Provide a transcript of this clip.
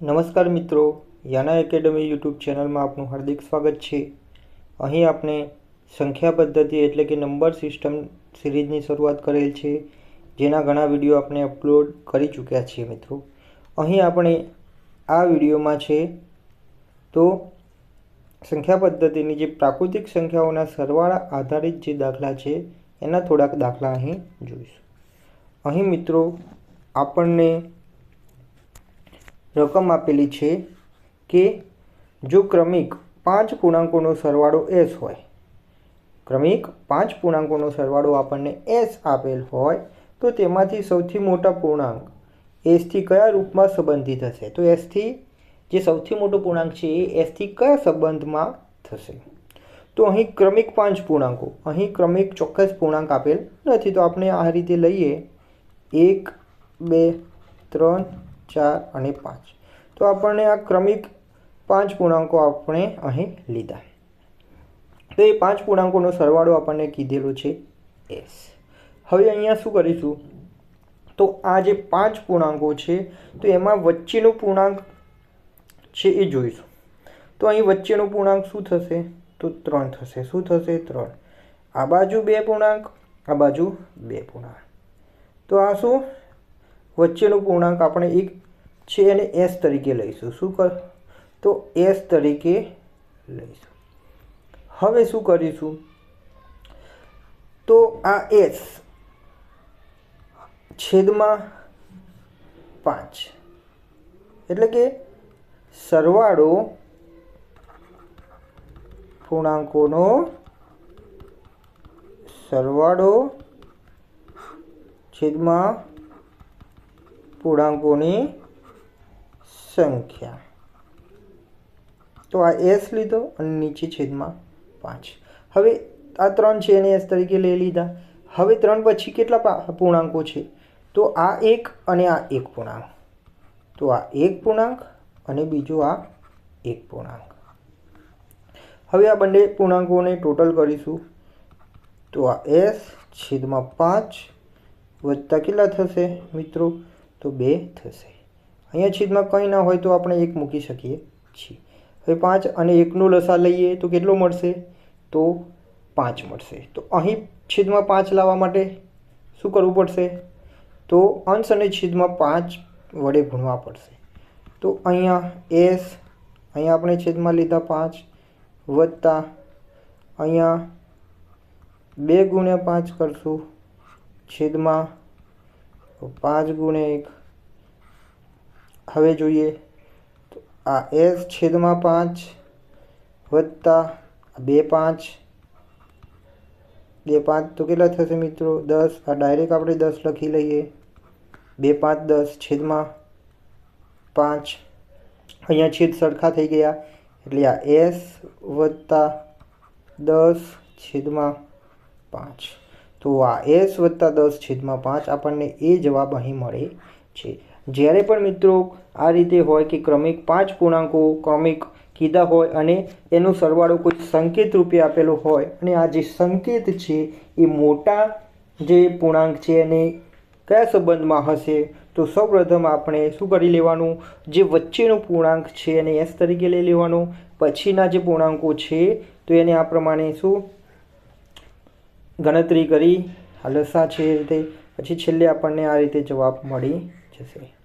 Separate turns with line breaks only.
નમસ્કાર મિત્રો, યાના academy YouTube ચેનલમાં આપનું હાર્દિક સ્વાગત છે. અહીં આપણે સંખ્યા પદ્ધતિ એટલે કે નંબર સિસ્ટમ સિરીઝની શરૂઆત કરેલ છે, જેના ઘણા વીડિયો આપણે અપલોડ કરી ચૂક્યા છીએ મિત્રો. અહીં આપણે આ વિડીયોમાં છે, તો સંખ્યા પદ્ધતિની જે પ્રાકૃતિક સંખ્યાઓના સરવાળા આધારિત જે દાખલા છે, એના થોડાક દાખલા અહીં જોઈશું. અહીં મિત્રો, આપણને રકમ આપેલી છે કે જો ક્રમિક પાંચ પૂર્ણાંકોનો સરવાળો એસ હોય, ક્રમિક પાંચ પૂર્ણાંકોનો સરવાળો આપણને એસ આપેલ હોય, તો તેમાંથી સૌથી મોટા પૂર્ણાંક એસથી કયા રૂપમાં સંબંધિત હશે? તો એસથી જે સૌથી મોટો પૂર્ણાંક છે એ એસથી કયા સંબંધમાં થશે? તો અહીં ક્રમિક પાંચ પૂર્ણાંકો, અહીં ક્રમિક ચોક્કસ પૂર્ણાંક આપેલ નથી. તો આપણે આ રીતે લઈએ. એક, બે, ત્રણ, ચાર અને પાંચ. તો આપણને આ ક્રમિક પાંચ પૂર્ણાંકો આપણે અહીં લીધા. તો એ પાંચ પૂર્ણાંકોનો સરવાળો આપણને કીધેલો છે એસ હવે અહીંયા શું કરીશું? તો આ જે પાંચ પૂર્ણાંકો છે, તો એમાં વચ્ચેનો પૂર્ણાંક છે એ જોઈશું. તો અહીં વચ્ચેનો પૂર્ણાંક શું થશે? તો ત્રણ થશે. શું થશે? ત્રણ. આ બાજુ બે પૂર્ણાંક, આ બાજુ બે પૂર્ણાંક. તો આ શું? વચ્ચેનો પૂર્ણાંક આપણે એક છે એને એસ તરીકે લઈશું. શું કર? તો એસ તરીકે લઈશું. હવે શું કરીશું? તો આ એસ છેદમાં પાંચ. એટલે કે સરવાળો પૂર્ણાંકોનો સરવાળો છેદમાં પૂર્ણાંકોની સંખ્યા. તો આ એસ લીધો અને નીચે છેદમાં પાંચ. હવે આ ત્રણ છે એને એસ તરીકે લઈ લીધા. હવે ત્રણ પછી કેટલા પૂર્ણાંકો છે? તો આ એક અને આ એક પૂર્ણાંક. તો આ એક પૂર્ણાંક અને બીજો આ એક પૂર્ણાંક. હવે આ બંને પૂર્ણાંકોને ટોટલ કરીશું. તો આ એસ છેદમાં પાંચ વત્તા કેટલા થશે મિત્રો? તો બે થશે. અહીંયા છેદમાં કંઈ ના હોય તો આપણે એક મૂકી શકીએ છીએ. હવે પાંચ અને એકનો લસા લઈએ તો કેટલો મળશે? તો પાંચ મળશે. તો અહીં છેદમાં પાંચ લાવવા માટે શું કરવું પડશે? તો અંશ અને છેદમાં પાંચ વડે ગુણવા પડશે. તો અહીંયા એસ, અહીંયા આપણે છેદમાં લીધા પાંચ, વત્તા અહીંયા બે ગુણ્યા પાંચ કરશું. છેદમાં પાંચ ગુણ્યા એક હવે જોઈએ. તો આ એસ છેદમાં પાંચ વત્તા બે પાંચ. બે પાંચ તો કેટલા થશે મિત્રો? દસ. આ ડાયરેક્ટ આપણે દસ લખી લઈએ. બે પાંચ દસ છેદમાં પાંચ. અહીંયા છેદ સરખા થઈ ગયા. એટલે આ એસ વત્તા દસ છેદમાં પાંચ. તો આ એસ વત્તા દસ છેદમાં પાંચ આપણને એ જવાબ અહીં મળે છે. જ્યારે પણ મિત્રો આ રીતે હોય કે ક્રમિક પાંચ પૂર્ણાંકો ક્રમિક કીધા હોય અને એનો સરવાળો કોઈ સંકેત રૂપે આપેલો હોય અને આ જે સંકેત છે એ મોટા જે પૂર્ણાંક છે એને કયા સંબંધમાં હશે, તો સૌપ્રથમ આપણે શું કરી લેવાનું? જે વચ્ચેનો પૂર્ણાંક છે એને એસ તરીકે લઈ લેવાનો. પછીના જે પૂર્ણાંકો છે, તો એને આ પ્રમાણે શું? ગણતરી કરી. હલસા છે એ રીતે. પછી છેલ્લે આપણને આ રીતે જવાબ મળી જશે.